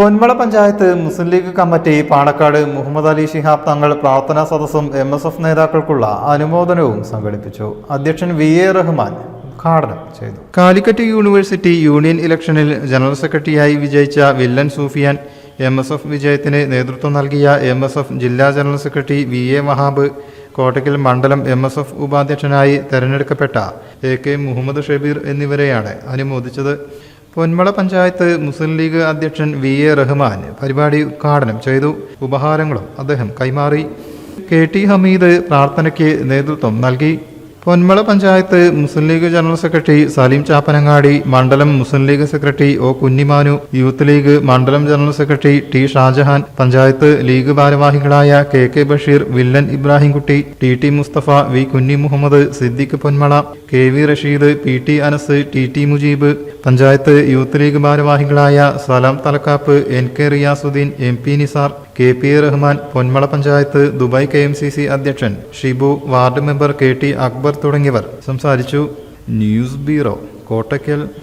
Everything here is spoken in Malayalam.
പൊന്മള പഞ്ചായത്ത് മുസ്ലിം ലീഗ് കമ്മിറ്റി പാണക്കാട് മുഹമ്മദ് അലി ഷിഹാബ് തങ്ങൾ പ്രാർത്ഥനാ സദസ്സും എം എസ് എഫ് നേതാക്കൾക്കുള്ള അനുമോദനവും സംഘടിപ്പിച്ചു. അധ്യക്ഷൻ വി എ റഹ്മാൻ ഉദ്ഘാടനം ചെയ്തു. കാലിക്കറ്റ് യൂണിവേഴ്സിറ്റി യൂണിയൻ ഇലക്ഷനിൽ ജനറൽ സെക്രട്ടറിയായി വിജയിച്ച Villan Sufiyan M S F വിജയത്തിന് നേതൃത്വം നൽകിയ എം എസ് എഫ് ജില്ലാ general secretary V A Wahab Kottakkal മണ്ഡലം എം എസ് എഫ് ഉപാധ്യക്ഷനായി തെരഞ്ഞെടുക്കപ്പെട്ട എ കെ മുഹമ്മദ് ഷബീർ എന്നിവരെയാണ് അനുമോദിച്ചത്. പൊന്മള പഞ്ചായത്ത് മുസ്ലിം ലീഗ് അധ്യക്ഷൻ വി എ റഹ്മാൻ പരിപാടി ഉദ്ഘാടനം ചെയ്തു. ഉപഹാരങ്ങളും അദ്ദേഹം കൈമാറി. കെ ടി ഹമീദ് പ്രാർത്ഥനയ്ക്ക് നേതൃത്വം നൽകി. Ponmala panchayat Muslim League general secretary Saleem Chappanangadi മണ്ഡലം Muslim League secretary O Kunhimanu youth League മണ്ഡലം general secretary T Shajahan panchayat League ഭാരവാഹികളായ K K Basheer Villan Ibrahimkutty T T Musthafa V Kunhi Muhammad Siddique Ponmala K V Rasheed P T Anas T T Mujeeb panchayat youth League ഭാരവാഹികളായ Salam Thalakkappu N K Riyasuddin M P Nisar K P A Rahman Ponmala panchayat Dubai K M C C അധ്യക്ഷൻ Shibu ward member K T Akbar തുടങ്ങിയവർ സംസാരിച്ചു. News bureau Kottakkal.